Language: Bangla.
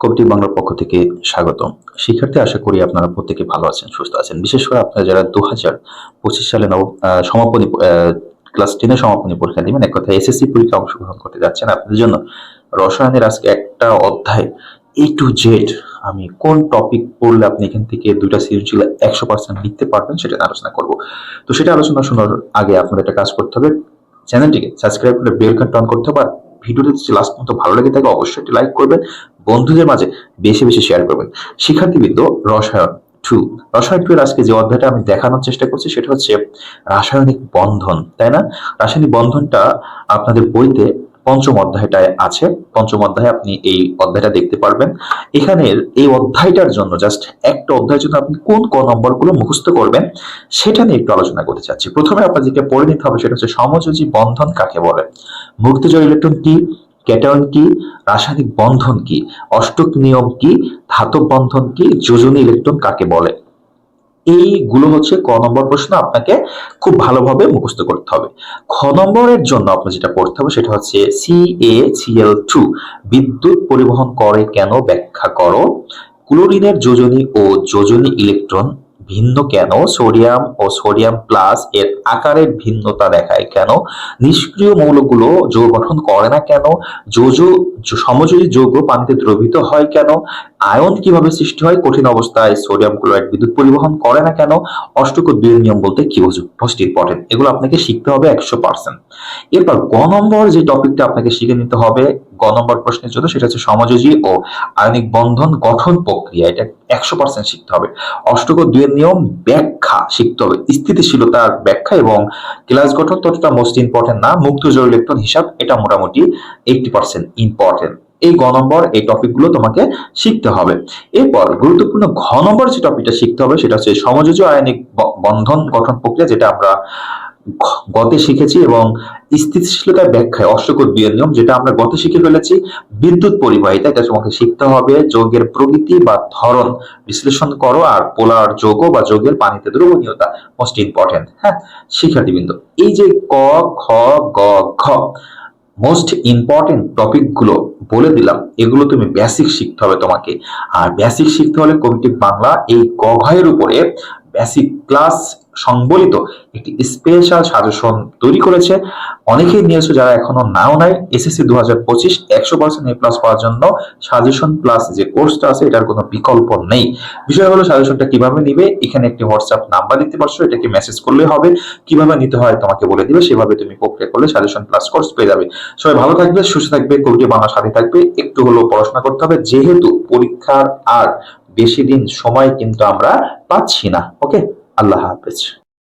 কবিটি বাংলার পক্ষ থেকে স্বাগতম। শিক্ষার্থী, আশা করি আপনারা প্রত্যেকে ভালো আছেন, সুস্থ আছেন। বিশেষ করে আপনারা যারা দু হাজার পঁচিশ সালে নব সমাপনী ক্লাস টেনের সমাপনী পরীক্ষা দিবেন, এক কথা এসএসসি পরীক্ষা অংশগ্রহণ করতে যাচ্ছেন, আপনাদের জন্য রসায়নের আজকে একটা অধ্যায় এ টু জেড আমি কোন টপিক পড়লে আপনি এখান থেকে দুইটা সৃজনশীল একশো পার্সেন্ট লিখতে পারবেন সেটা আলোচনা করব। তো সেটা আলোচনা শোনার আগে আপনাদের একটা কাজ করতে হবে। চ্যানেলটিকে সাবস্ক্রাইব করে বেল ঘণ্টা অন করতে হবে। ভিডিওটি যদি লাস্ট পর্যন্ত ভালো লাগে থাকে, অবশ্যই একটি লাইক করবেন। বন্ধুদের মাঝে বেশি বেশি শেয়ার করবেন। শিক্ষার্থীবৃন্দ, রসায়ন টু রসায়ন টু এর আজকে যে অধ্যায়টা আমি দেখানোর চেষ্টা করছি, সেটা হচ্ছে রাসায়নিক বন্ধন, তাই না? রাসায়নিক বন্ধনটা আপনাদের বইতে পঞ্চম অধ্যায়টায় আছে। পঞ্চম অধ্যায়ে আপনি এই অধ্যায়টা দেখতে পারবেন। এখানের এই অধ্যায়টার জন্য জাস্ট একটা অধ্যায়ের জন্য আপনি কোন কোন নম্বরগুলো মুখস্থ করবেন, সেটা নিয়ে একটু আলোচনা করতে চাচ্ছি। প্রথমে আপনার যেটা পড়ে নিতে হবে, সেটা হচ্ছে সমযোজী বন্ধন কাকে বলে? মুক্তিজয় ইলেকট্রন কি? ক্যাটায়ন কি? রাসায়নিক বন্ধন কি? অষ্টক নিয়ম কি? ধাতব বন্ধন কি? যোজনী ইলেকট্রন কাকে বলে? এইগুলো হচ্ছে ক নম্বর প্রশ্ন আপনাকে খুব ভালোভাবে মুখস্থ করতে হবে। খ নম্বরের জন্য আপনার যেটা পড়তে হবে সেটা হচ্ছে সি এ সিএল টু বিদ্যুৎ পরিবহন করে কেন ব্যাখ্যা করো? ক্লোরিনের যোজনী ও যোজনী ইলেকট্রন ভিন্ন কেন? সোডিয়াম ও সোডিয়াম প্লাস এর আকারের ভিন্নতা দেখায় কেন? নিষ্ক্রিয় মৌলগুলো যৌগ গঠন করে না কেন? যৌজ, সমযোজী যৌগ পানিতে দ্রবীভূত হয় কেন? আয়ন কীভাবে সৃষ্টি হয়? কঠিন অবস্থায় সোডিয়াম ক্লোরাইড বিদ্যুৎ পরিবহন করে না কেন? অষ্টক দুই নিয়ম বলতে কি মোস্ট ইম্পর্টেন্ট এগুলো আপনাকে শিখতে হবে একশো পার্সেন্ট এরপর গ নম্বর যে টপিকটা আপনাকে শিখে নিতে হবে গ নম্বর প্রশ্নের জন্য সেটা হচ্ছে সমযোজী ও আয়নিক বন্ধন গঠন প্রক্রিয়া, এটা একশো পার্সেন্ট শিখতে হবে। অষ্টক দুইয়ের নিয়ম ব্যাখ্যা শিখতে হবে। স্থিতিশীলতার ব্যাখ্যা এবং ক্লাস গঠন ততটা মোস্ট ইম্পর্টেন্ট না, মুক্ত জৈব ইলেকট্রন হিসাব, এটা মোটামুটি এইটটি পার্সেন্ট ইম্পর্টেন্ট এই গ নম্বর, এই টপিকগুলো তোমাকে শিখতে হবে। এরপর গুরুত্বপূর্ণ ঘ নম্বর যে টপিকটা শিখতে হবে, সেটা হচ্ছে সমযোজী আয়নিক বন্ধন গঠন প্রক্রিয়া, যেটা আমরা গতে শিখেছি এবং স্থিতিশীলতার ব্যাখ্যায় অষ্টকোট বিয়ের নিয়ম, যেটা আমরা গতে শিখে ফেলেছি, বিদ্যুৎ পরিবাহিতা, এটা তোমাকে শিখতে হবে, যোগের প্রকৃতি বা ধরন বিশ্লেষণ করো, আর পোলার যৌগ বা যোগের পানিতে দ্রবণীয়তা মোস্ট ইম্পর্টেন্ট হ্যাঁ? শিক্ষার্থীবৃন্দ, এই যে ক খ গ, ঘ মোস্ট ইম্পর্টেন্ট টপিকগুলো বলে দিলাম, এগুলো তুমি বেসিক শিখতে হবে তোমাকে। আর বেসিক শিখতে হলে কমিটি বাংলা, এই গঘয়ের উপরে বেসিক ক্লাস সংবলিত একটি স্পেশাল সাজেশন তৈরি করেছে। অনেকেই নিয়েছো যারা এখনও নাও নাই এসএসসি দু হাজার পঁচিশ একশো পার্সেন্ট এ প্লাস পাওয়ার জন্য সাজেশন প্লাস যে কোর্সটা আছে, এটার কোনো বিকল্প নেই। বিষয় হলো সাজেশনটা কীভাবে নিবে? এখানে একটি হোয়াটসঅ্যাপ নাম্বার দিতে পারছ, এটাকে মেসেজ করলে হবে। কীভাবে নিতে হয় তোমাকে বলে দিবে, সেভাবে তুমি প্রক্রিয়া করলে সাজেশন প্লাস কোর্স পেয়ে যাবে। সবাই ভালো থাকবে, সুস্থ থাকবে, কবিটি বাংলার সাথে থাকবে, একটু হলেও পড়াশোনা করতে হবে, যেহেতু পরীক্ষার আর বেশি দিন সময় কিন্তু আমরা পাচ্ছি না ওকে আল্লাহ হাফেজ।